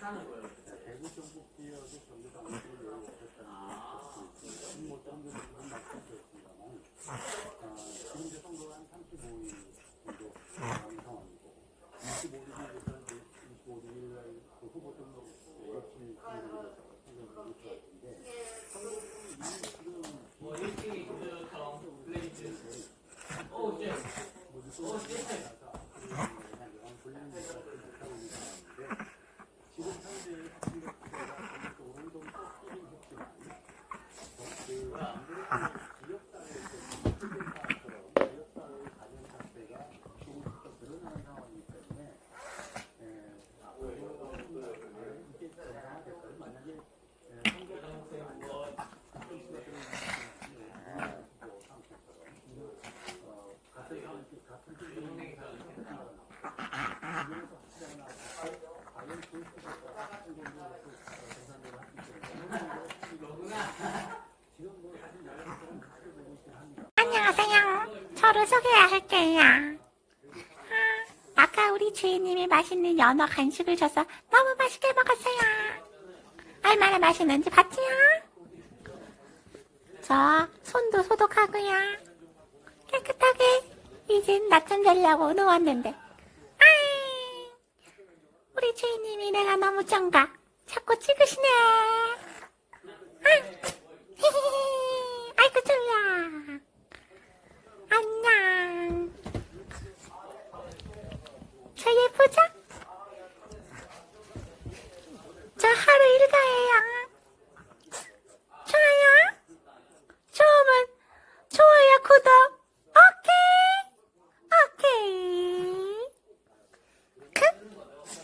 看到过。 아. 안녕하세요. 저를 소개해야 할게요. 아, 아까 우리 주인님이 맛있는 연어 간식을 줘서 너무 맛있게 먹었어요. 얼마나 맛있는지 봤지요? 저 손도 소독하고요. 이젠 낮잠 자려고 누웠는데 아이, 우리 주인님이 내가 너무 쩐가 자꾸 찍으시네. 아이고 졸려. 안녕. 저 예쁘죠?